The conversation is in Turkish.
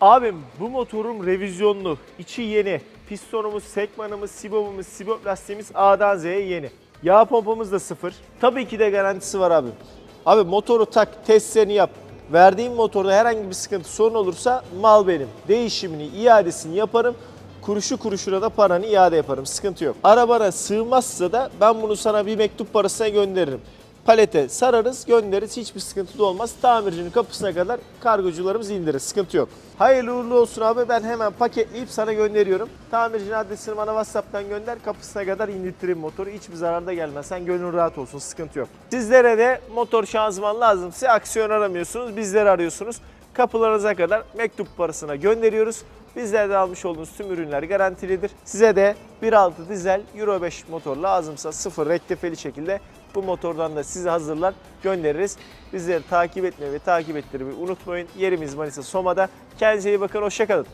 Abim bu motorun revizyonlu, içi yeni. Pistonumuz, sekmanımız, sibobumuz, sibop lastiğimiz A'dan Z'ye yeni. Yağ pompamız da sıfır. Tabii ki de garantisi var abi. Abi motoru tak, testlerini yap. Verdiğim motorda herhangi bir sıkıntı sorun olursa mal benim. Değişimini, iadesini yaparım. Kuruşu kuruşuna da paranı iade yaparım. Sıkıntı yok. Arabana sığmazsa da ben bunu sana bir mektup parasına gönderirim. Palete sararız, göndeririz. Hiçbir sıkıntı da olmaz. Tamircinin kapısına kadar kargocularımız indirir. Sıkıntı yok. Hayırlı uğurlu olsun abi. Ben hemen paketleyip sana gönderiyorum. Tamircinin adresini bana WhatsApp'tan gönder. Kapısına kadar indirtirim motoru. Hiçbir zarar da gelmez. Sen gönlün rahat olsun. Sıkıntı yok. Sizlere de motor şanzıman lazımsa aksiyon aramıyorsunuz. Bizleri arıyorsunuz. Kapılarınıza kadar mektup parasına gönderiyoruz. Bizlerden almış olduğunuz tüm ürünler garantilidir. Size de 1.6 dizel Euro 5 motor lazımsa sıfır rektifeli şekilde bu motordan da size hazırlar göndeririz. Bizleri takip etmeyi ve takip ettirmeyi unutmayın. Yerimiz Manisa Soma'da. Kendinize iyi bakın. Hoşçakalın.